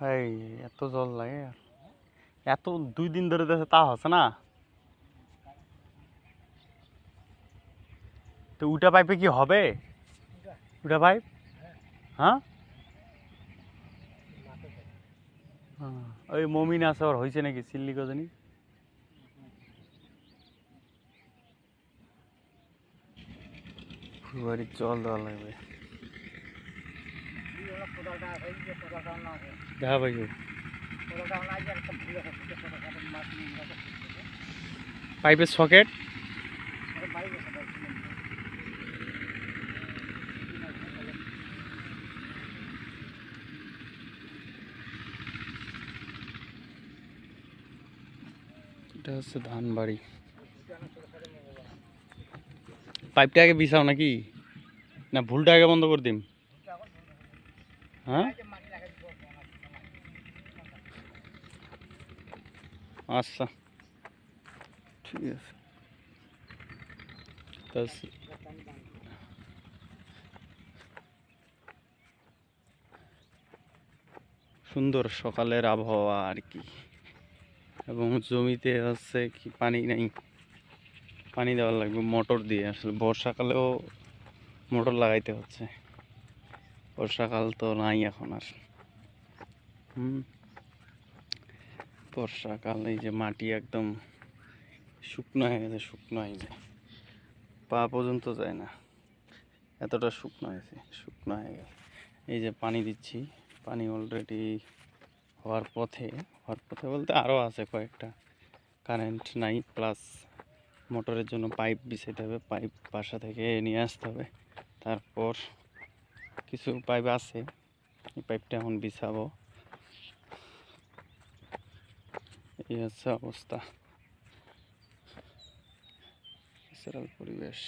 এই এত জল লাগে। এত দুই দিন ধরে দেশে তা হচ্ছে না। তো উটা পাইপে কি হবে? উটা পাইপ হ্যাঁ? ওই মমিন আছে, ওর হয়েছে নাকি চিল্লি কজনী ফুলবাড়ির জল দেওয়া লাগবে। দেখা পাইছো পাইপের সকেট? এটা হচ্ছে ধান বাড়ি পাইপটা আগে বিছাও নাকি? না, ভুলটা আগে বন্ধ করে দিম। হ্যাঁ? আচ্ছা। ঠিক আছে। সুন্দর সকালের আবহাওয়া আর কি। এবং জমিতে হচ্ছে কি পানি নেই। পানি দেওয়া লাগবে, মোটর দিয়ে। আসলে বর্ষাকালেও মোটর লাগাইতে হচ্ছে। বর্ষাকাল তো নাই এখন আর। হুম। বর্ষাকাল এই যে মাটি একদম শুকনো হয়ে গেছে, শুকনো হয়ে যায় পা পর্যন্ত যায় না। এতটা শুকনো হয়েছে, শুকনো হয়ে গেছে। এই যে পানি দিচ্ছি, পানি অলরেডি হওয়ার পথে হওয়ার পথে বলতে আরও আছে কয়েকটা। কারেন্ট নাই প্লাস মোটরের জন্য পাইপ বিছাইতে হবে পাইপ বাসা থেকে নিয়ে আসতে হবে। তারপর কিছু পাইপ আছে এই পাইপটা এখন বিছাবো। এই হচ্ছে অবস্থা। পরিবেশ।